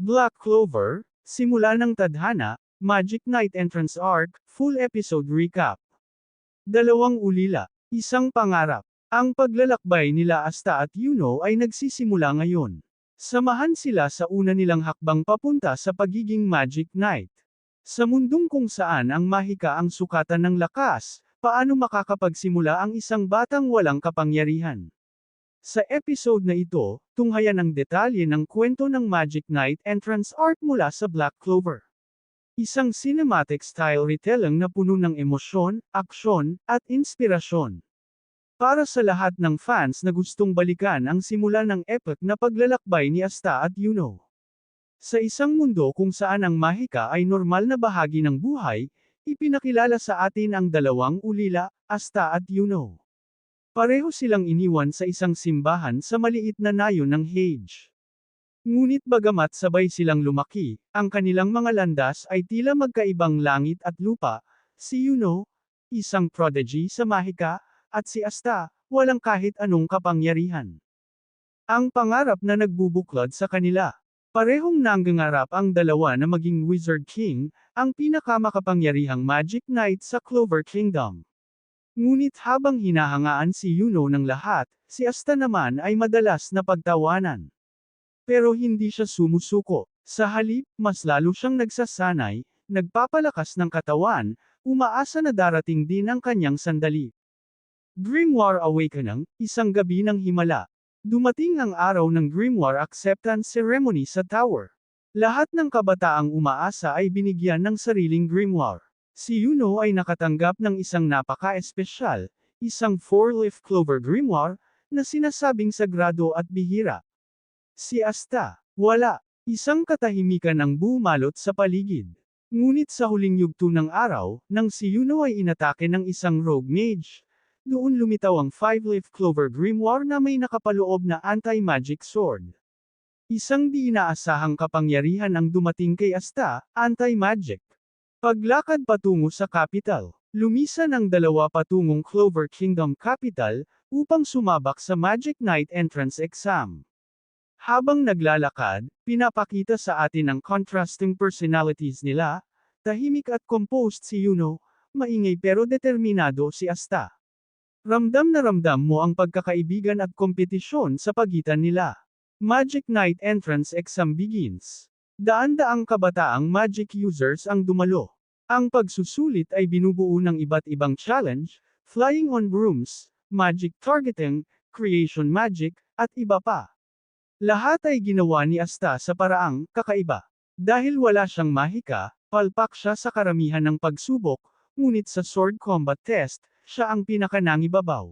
Black Clover, Simula ng Tadhana, Magic Knight Entrance Arc, Full Episode Recap. Dalawang ulila, isang pangarap. Ang paglalakbay nila Asta at Yuno ay nagsisimula ngayon. Samahan sila sa una nilang hakbang papunta sa pagiging Magic Knight. Sa mundong kung saan ang mahika ang sukatan ng lakas, paano makakapagsimula ang isang batang walang kapangyarihan? Sa episode na ito, tunghayan ang detalye ng kwento ng Magic Knight entrance art mula sa Black Clover. Isang cinematic style retelling na puno ng emosyon, aksyon, at inspirasyon. Para sa lahat ng fans na gustong balikan ang simula ng epic na paglalakbay ni Asta at Yuno. Sa isang mundo kung saan ang mahika ay normal na bahagi ng buhay, ipinakilala sa atin ang dalawang ulila, Asta at Yuno. Pareho silang iniwan sa isang simbahan sa maliit na nayon ng Hage. Ngunit bagamat sabay silang lumaki, ang kanilang mga landas ay tila magkaibang langit at lupa, si Yuno, isang prodigy sa mahika, at si Asta, walang kahit anong kapangyarihan. Ang pangarap na nagbubuklod sa kanila. Parehong nanggangarap ang dalawa na maging Wizard King, ang pinakamakapangyarihang Magic Knight sa Clover Kingdom. Ngunit habang hinahangaan si Yuno ng lahat, si Asta naman ay madalas na pagtawanan. Pero hindi siya sumusuko. Sa halip, mas lalo siyang nagsasanay, nagpapalakas ng katawan, umaasa na darating din ang kanyang sandali. Grimoire Awakening, isang gabi ng himala. Dumating ang araw ng Grimoire Acceptance Ceremony sa Tower. Lahat ng kabataang umaasa ay binigyan ng sariling grimoire. Si Yuno ay nakatanggap ng isang napaka-espesyal, isang four-leaf clover grimoire, na sinasabing sagrado at bihira. Si Asta, wala. Isang katahimikan ang bumalot sa paligid. Ngunit sa huling yugto ng araw, nang si Yuno ay inatake ng isang rogue mage, doon lumitaw ang five-leaf clover grimoire na may nakapaloob na anti-magic sword. Isang di inaasahang kapangyarihan ang dumating kay Asta, anti-magic. Paglakad patungo sa capital, lumisan ang dalawa patungong Clover Kingdom Capital, upang sumabak sa Magic Knight Entrance Exam. Habang naglalakad, pinapakita sa atin ang contrasting personalities nila, tahimik at composed si Yuno, maingay pero determinado si Asta. Ramdam na ramdam mo ang pagkakaibigan at kompetisyon sa pagitan nila. Magic Knight Entrance Exam begins. Daan-daang kabataang magic users ang dumalo. Ang pagsusulit ay binubuo ng iba't ibang challenge, flying on brooms, magic targeting, creation magic, at iba pa. Lahat ay ginawa ni Asta sa paraang kakaiba. Dahil wala siyang mahika, palpak siya sa karamihan ng pagsubok, ngunit sa sword combat test, siya ang pinakanangibabaw.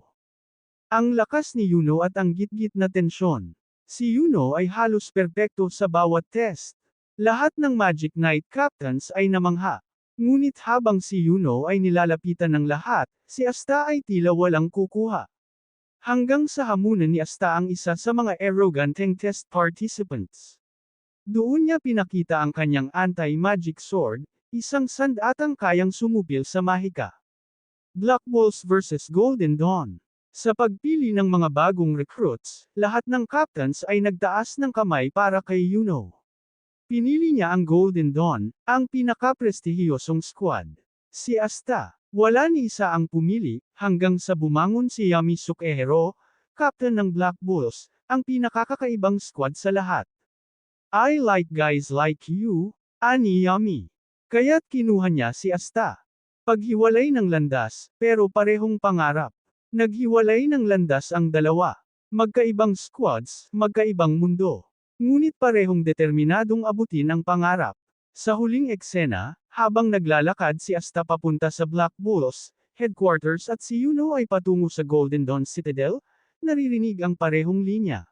Ang lakas ni Yuno at ang gitgit na tensyon. Si Yuno ay halos perpekto sa bawat test. Lahat ng Magic Knight Captains ay namangha. Ngunit habang si Yuno ay nilalapitan ng lahat, si Asta ay tila walang kukuha. Hanggang sa hamunan ni Asta ang isa sa mga arroganteng test participants. Doon niya pinakita ang kanyang anti-magic sword, isang sandatang kayang sumupil sa mahika. Black Bulls vs Golden Dawn. Sa pagpili ng mga bagong recruits, lahat ng captains ay nagtaas ng kamay para kay Yuno. Pinili niya ang Golden Dawn, ang pinakaprestihiyosong squad. Si Asta, wala ni isa ang pumili, hanggang sa bumangon si Yami Sukehiro, captain ng Black Bulls, ang pinakakakaibang squad sa lahat. I like guys like you, ani Yami. Kaya't kinuha niya si Asta. Paghiwalay ng landas, pero parehong pangarap. Naghiwalay ng landas ang dalawa. Magkaibang squads, magkaibang mundo. Ngunit parehong determinadong abutin ang pangarap. Sa huling eksena, habang naglalakad si Asta papunta sa Black Bulls, headquarters at si Yuno ay patungo sa Golden Dawn Citadel, naririnig ang parehong linya.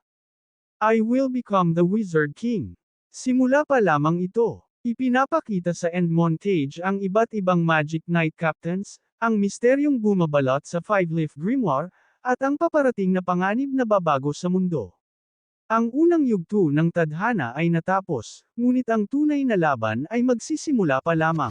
I will become the Wizard King. Simula pa lamang ito. Ipinapakita sa end montage ang iba't ibang Magic Knight Captains, ang misteryong bumabalot sa Five-Leaf Grimoire, at ang paparating na panganib na babago sa mundo. Ang unang yugto ng tadhana ay natapos, ngunit ang tunay na laban ay magsisimula pa lamang.